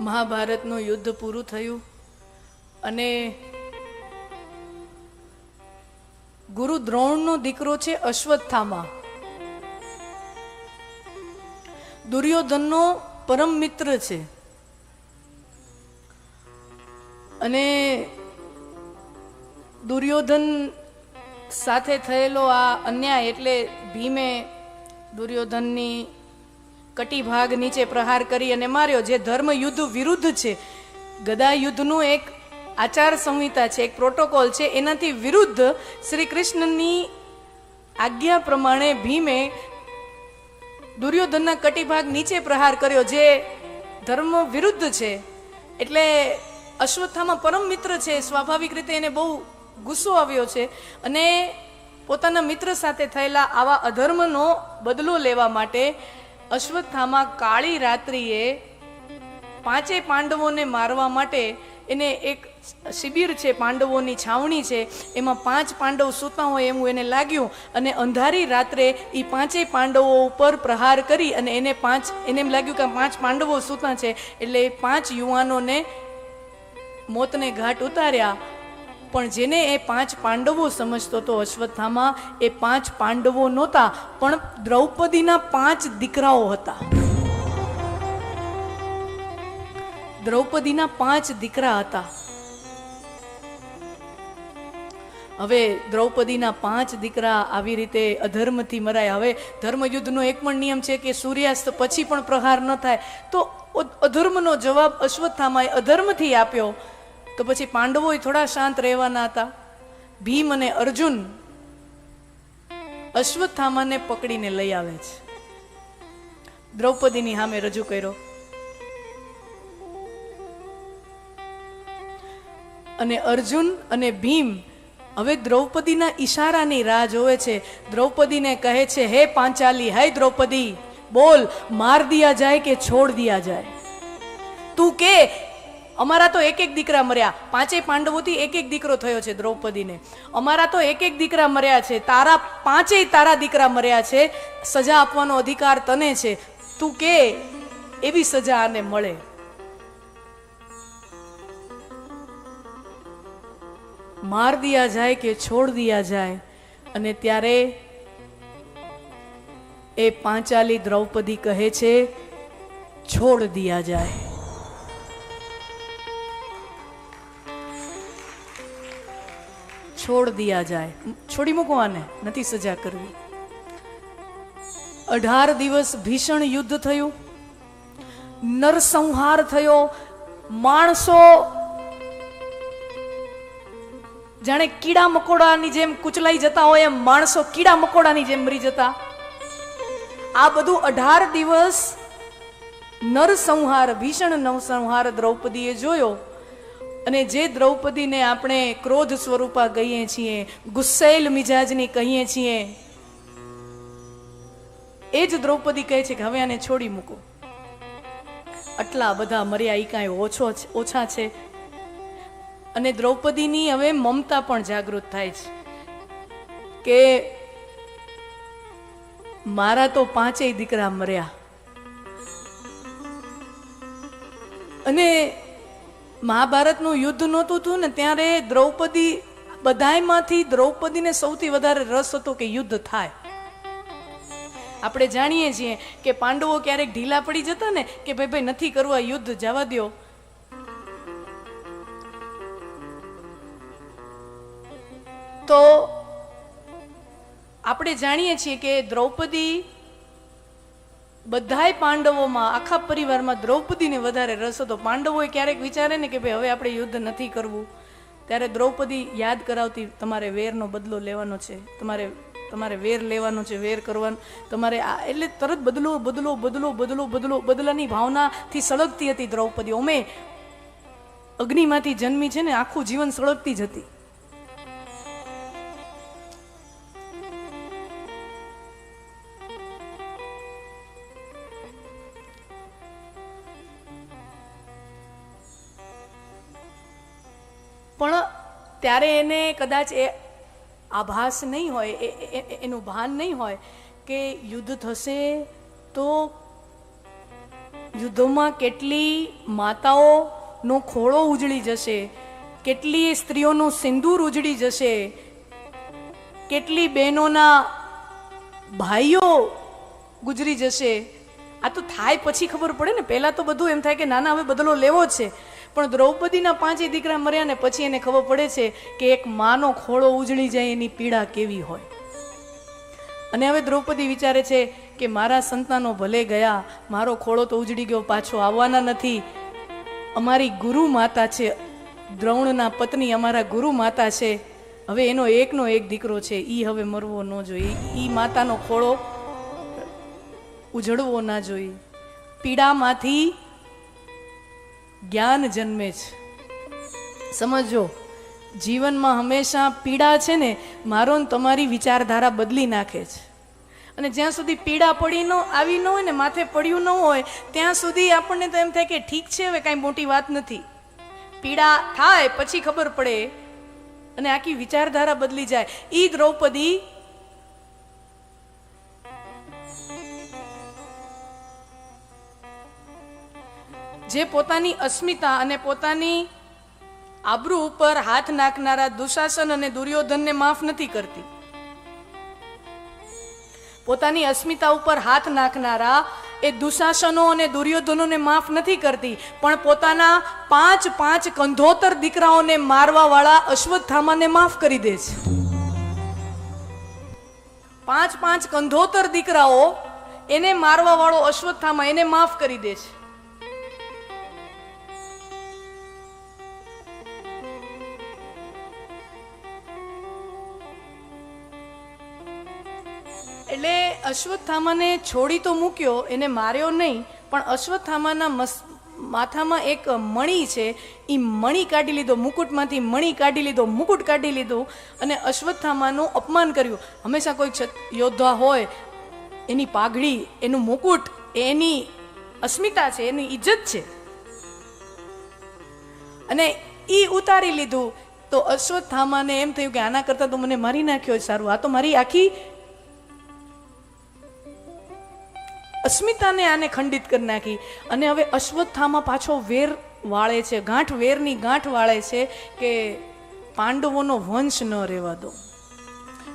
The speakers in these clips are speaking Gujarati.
મહાભારતનું યુદ્ધ પૂરું થયું અને ગુરુ દ્રોણનો દીકરો છે અશ્વત્થામા. દુર્યોધનનો પરમ મિત્ર છે. અને દુર્યોધન સાથે થયેલો આ અન્યાય એટલે ભીમે દુર્યોધનની કટીભાગ નીચે પ્રહાર કરી અને માર્યો. જે ધર્મ યુદ્ધ વિરુદ્ધ છે. ગદા યુદ્ધનું એક આચાર સંહિતા છે, એક પ્રોટોકોલ છે. એનાથી વિરુદ્ધ શ્રી કૃષ્ણની આજ્ઞા પ્રમાણે ભીમે દુર્યોધનના કટીભાગ નીચે પ્રહાર કર્યો, જે ધર્મ વિરુદ્ધ છે. એટલે અશ્વત્થામાં પરમ મિત્ર છે. સ્વાભાવિક રીતે એને બહુ ગુસ્સો આવ્યો છે અને પોતાના મિત્ર સાથે થયેલા આવા અધર્મનો બદલો લેવા માટે અશ્વત્થામાં કાળી રાત્રિએ પાંચેય પાંડવોને મારવા માટે એને એક શિબિર છે, પાંડવોની છાવણી છે. એમાં પાંચ પાંડવ સૂતા હોય એવું એને લાગ્યું અને અંધારી રાત્રે એ પાંચેય પાંડવો ઉપર પ્રહાર કરી અને એને પાંચ, એને એમ લાગ્યું કે પાંચ પાંડવો સૂતા છે. એટલે પાંચ યુવાનોને મોતને ઘાટ ઉતાર્યા. પણ જેને એ પાંચ પાંડવો સમજતો હતો અશ્વત્થામા, એ પાંચ પાંડવો નહોતા, પણ દ્રૌપદીના પાંચ દીકરાઓ હતા. દ્રૌપદીના પાંચ દીકરા હતા. હવે દ્રૌપદીના પાંચ દીકરા આવી રીતે અધર્મથી મરાય. હવે ધર્મયુદ્ધનો એક પણ નિયમ છે કે સૂર્યાસ્ત પછી પણ પ્રહાર ન થાય. તો અધર્મનો જવાબ અશ્વત્થામાએ અધર્મથી આપ્યો. તો પછી પાંડવોય થોડા શાંત રહેવાના હતા. ભીમ અને અર્જુન અશ્વત્થામાને પકડીને લઈ આવે છે. દ્રૌપદીની સામે રજૂ કર્યો. અને અર્જુન અને ભીમ હવે દ્રૌપદીના ઈશારાની રાહ જોવે છે. દ્રૌપદીને કહે છે, હે પાંચાલી, હે દ્રૌપદી, બોલ, માર દિયા જાય કે છોડ દિયા જાય? તું કે અમારા તો એક એક દીકરા મર્યા. પાંચેય પાંડવોથી એક એક દીકરો થયો છે દ્રૌપદીને. અમારા તો એક એક દીકરા મર્યા છે. તારા પાંચેય તારા દીકરા મર્યા છે. સજા આપવાનો અધિકાર તને છે. તું કે એવી સજા આને મળે? માર દિયા જાય કે છોડ દિયા જાય? અને ત્યારે એ પાંચાલી દ્રૌપદી કહે છે, છોડ દિયા જાય. છોડ દિયા જાય. છોડી મૂકો આને, નથી સજા કરવી. અઢાર દિવસ ભીષણ યુદ્ધ થયું. નરસંહાર થયો. માણસો જાણે કીડા મકોડાની જેમ કુચલાઈ જતા હોય એમ માણસો કીડા મકોડાની જેમ મરી જતા. આ બધું અઢાર દિવસ નરસંહાર, ભીષણ નવસંહાર દ્રૌપદીએ જોયો. અને જે દ્રૌપદીને આપણે ક્રોધ સ્વરૂપા કહીએ છીએ, ગુસ્સેલ મિજાજની કહીએ છીએ, એ જ દ્રૌપદી કહે છે કે હવે આને છોડી મૂકો. આટલા બધા મર્યા એ કાંઈ ઓછો ઓછા છે. અને દ્રૌપદીની હવે મમતા પણ જાગૃત થાય છે કે મારા તો પાંચેય દીકરા મર્યા. અને મહાભારતનું યુદ્ધ નહોતું થયું ને ત્યારે દ્રૌપદી બધાયમાંથી દ્રૌપદીને સૌથી વધારે રસ હતો કે યુદ્ધ થાય. આપણે જાણીએ છીએ કે પાંડવો ક્યારેક ઢીલા પડી જતા ને કે ભાઈ ભાઈ નથી કરવા યુદ્ધ જવા દ્યો. તો આપણે જાણીએ છીએ કે દ્રૌપદી બધાય પાંડવોમાં, આખા પરિવારમાં દ્રૌપદીને વધારે રસ હતો. પાંડવોએ ક્યારેક વિચારે ને કે ભાઈ હવે આપણે યુદ્ધ નથી કરવું. ત્યારે દ્રૌપદી યાદ કરાવતી, તમારે વેરનો બદલો લેવાનો છે. તમારે તમારે વેર લેવાનો છે, વેર કરવાનો. તમારે આ, એટલે તરત બદલો બદલો બદલો બદલો બદલો, બદલાની ભાવનાથી સળગતી હતી દ્રૌપદી. ઓમે અગ્નિમાંથી જન્મી છે ને, આખું જીવન સળગતી જ હતી. ત્યારે એને કદાચ એ આભાસ નહીં હોય એનું ભાન નહીં હોય કે યુદ્ધ થશે તો યુદ્ધોમાં કેટલી માતાઓનો ખોળો ઉજળી જશે, કેટલી સ્ત્રીઓનું સિંદૂર ઉજળી જશે, કેટલી બહેનોના ભાઈઓ ગુજરી જશે. આ તો થાય પછી ખબર પડે ને. પહેલાં તો બધું એમ થાય કે નાના હવે બદલો લેવો જ છે. પણ દ્રૌપદીના પાંચે દીકરા મર્યા ને પછી એને ખબર પડે છે કે એક માનો ખોળો ઉજળી જાય એની પીડા કેવી હોય. અને હવે દ્રૌપદી વિચારે છે કે મારા સંતાનો ભલે ગયા, મારો ખોળો તો ઉજળી ગયો, પાછો આવવાના નથી. અમારી ગુરુ માતા છે, દ્રોણના પત્ની અમારા ગુરુ માતા છે. હવે એનો એકનો એક દીકરો છે એ હવે મરવો ન જોઈએ. એ માતાનો ખોળો ઉજળવો ના જોઈએ. પીડામાંથી જ્ઞાન જન્મે છે. સમજો, જીવનમાં હંમેશા પીડા છે ને, મારો ને તમારી વિચારધારા બદલી નાખે છે. અને જ્યાં સુધી પીડા પડી ન, આવી ન હોય ને, માથે પડ્યું ન હોય, ત્યાં સુધી આપણને તો એમ થાય કે ઠીક છે, હવે કાંઈ મોટી વાત નથી. પીડા થાય, પછી ખબર પડે, અને આખી વિચારધારા બદલી જાય. એ દ્રૌપદી જે પોતાની અસ્મિતા અને પોતાની આબરૂ ઉપર હાથ નાખનારા દુશાસન અને દુર્યોધનને માફ નથી કરતી. પોતાની અસ્મિતા ઉપર હાથ નાખનારા એ દુશાસનો અને દુર્યોધનોને માફ નથી કરતી, પણ પોતાના પાંચ પાંચ કંધોતર દીકરાઓને મારવા વાળા અશ્વત્થામાને માફ કરી દે છે. પાંચ પાંચ કંધોતર દીકરાઓ એને મારવા વાળો અશ્વત્થામા એને માફ કરી દે છે. એટલે અશ્વત્થામાને છોડી તો મૂક્યો, એને માર્યો નહીં, પણ અશ્વત્થામાના મસ, માથામાં એક મણી છે એ મણી કાઢી લીધો, મુકુટમાંથી મણી કાઢી લીધો, મુકુટ કાઢી લીધું, અને અશ્વત્થામાનું અપમાન કર્યું. હંમેશા કોઈ યોદ્ધા હોય, એની પાઘડી, એનું મુકુટ, એની અસ્મિતા છે, એની ઇજ્જત છે. અને એ ઉતારી લીધું. તો અશ્વત્થામાને એમ થયું કે આના કરતાં તો મને મારી નાખ્યો સારું. આ તો મારી આખી અસ્મિતાને આને ખંડિત કરી નાખી. અને હવે અશ્વત્થામા પાછો વેર વાળે છે, ગાંઠ, વેરની ગાંઠ વાળે છે કે પાંડવોનો વંશ ન રહેવા દો.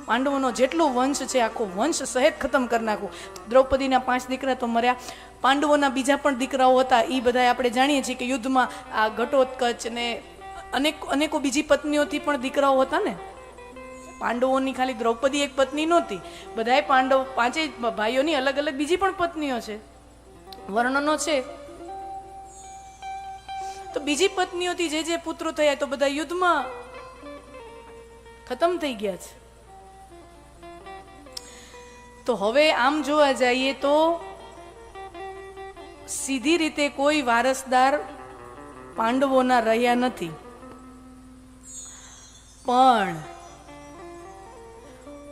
પાંડવોનો જેટલો વંશ છે, આખો વંશ સહેજ ખતમ કરી નાખો. દ્રૌપદીના પાંચ દીકરા તો મર્યા. પાંડવોના બીજા પણ દીકરાઓ હતા. એ બધા આપણે જાણીએ છીએ કે યુદ્ધમાં આ ઘટોત્કચ ને અનેક, અનેકો બીજી પત્નીઓથી પણ દીકરાઓ હતા ને? પાંડવોની ખાલી દ્રૌપદી એક પત્ની નહોતી. બધાય પાંડવ, પાંચેય ભાઈઓની અલગ અલગ બીજી પણ પત્નીઓ છે. વર્ણનો છે. તો બીજી પત્નીઓથી જે જે પુત્રો થયા તો બધા યુદ્ધમાં ખતમ થઈ ગયા છે. તો હવે આમ જોવા જઈએ તો સીધી રીતે કોઈ વારસદાર પાંડવોના રહ્યા નથી. પણ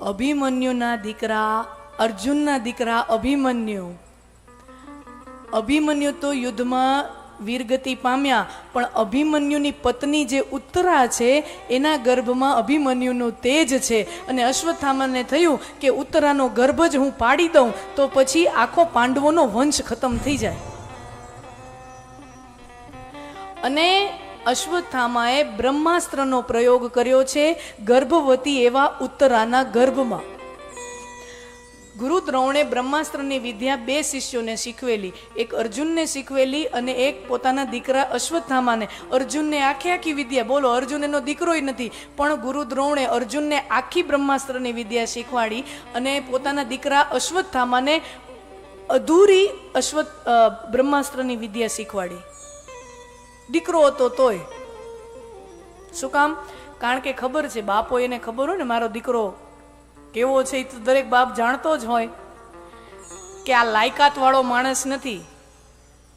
અભિમન્યુના દીકરા, અર્જુનના દીકરા, અભિમન્યુ. અભિમન્યુ તો યુદ્ધમાં વીરગતિ પામ્યા, પણ અભિમન્યુની પત્ની જે ઉત્તરા છે, એના ગર્ભમાં અભિમન્યુનું તેજ છે. અને અશ્વત્થામાને થયું કે ઉત્તરાનો ગર્ભ જ હું પાડી દઉં, તો પછી આખો પાંડવોનો વંશ ખતમ થઈ જાય. અને અશ્વત્થામાએ બ્રહ્માસ્ત્રનો પ્રયોગ કર્યો છે ગર્ભવતી એવા ઉત્તરાના ગર્ભમાં. ગુરુ દ્રોણે બ્રહ્માસ્ત્રની વિદ્યા બે શિષ્યોને શીખવેલી. એક અર્જુનને શીખવેલી અને એક પોતાના દીકરા અશ્વત્થામાને. અર્જુનને આખી આખી વિદ્યા, બોલો અર્જુન એનો દીકરોય નથી, પણ ગુરુ દ્રોણે અર્જુનને આખી બ્રહ્માસ્ત્રની વિદ્યા શીખવાડી અને પોતાના દીકરા અશ્વત્થામાને અધૂરી અશ્વત્થ બ્રહ્માસ્ત્રની વિદ્યા શીખવાડી. દીકરો હતો તોય. શું કામ? કારણ કે ખબર છે, બાપો એને ખબર હોય ને, મારો દીકરો કેવો છે એ તો દરેક બાપ જાણતો જ હોય કે આ લાયકાત વાળો માણસ નથી.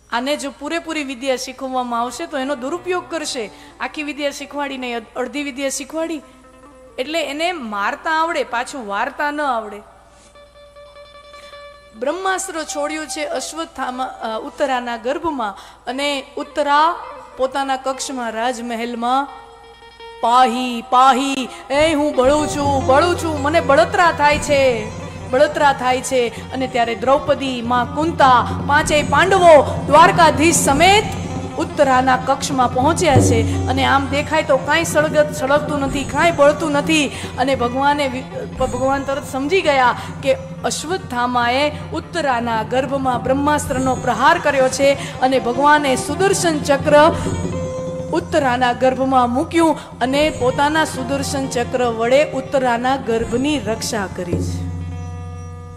આને જો પૂરેપૂરી વિદ્યા શીખવવામાં આવશે તો એનો દુરુપયોગ કરશે. આખી વિદ્યા શીખવાડી નહીં અડધી વિદ્યા શીખવાડી. એટલે એને મારતા આવડે, પાછું વાર્તા ન આવડે. બ્રહ્માસ્ત્ર છોડ્યું છે અશ્વત્થામાં ઉત્તરાના ગર્ભમાં અને ઉત્તરા પોતાના કક્ષમાં રાજમહેલમાં પાહી પાહી, એ હું બળું છું બળું છું, મને બળતરા થાય છે, બળતરા થાય છે. અને ત્યારે દ્રૌપદી, માં કુંતા, પાંચેય પાંડવો દ્વારકાધીશ સમેત ઉત્તરાના કક્ષમાં પહોંચ્યા છે અને આમ દેખાય તો કાંઈ સળગત સળગતું નથી, કાંઈ બળતું નથી. અને ભગવાને ભગવાન તરત સમજી ગયા કે અશ્વત્થામાએ ઉત્તરાના ગર્ભમાં બ્રહ્માસ્ત્રનો પ્રહાર કર્યો છે અને ભગવાને સુદર્શન ચક્ર ઉત્તરાના ગર્ભમાં મૂક્યું અને પોતાના સુદર્શન ચક્ર વડે ઉત્તરાના ગર્ભની રક્ષા કરી છે.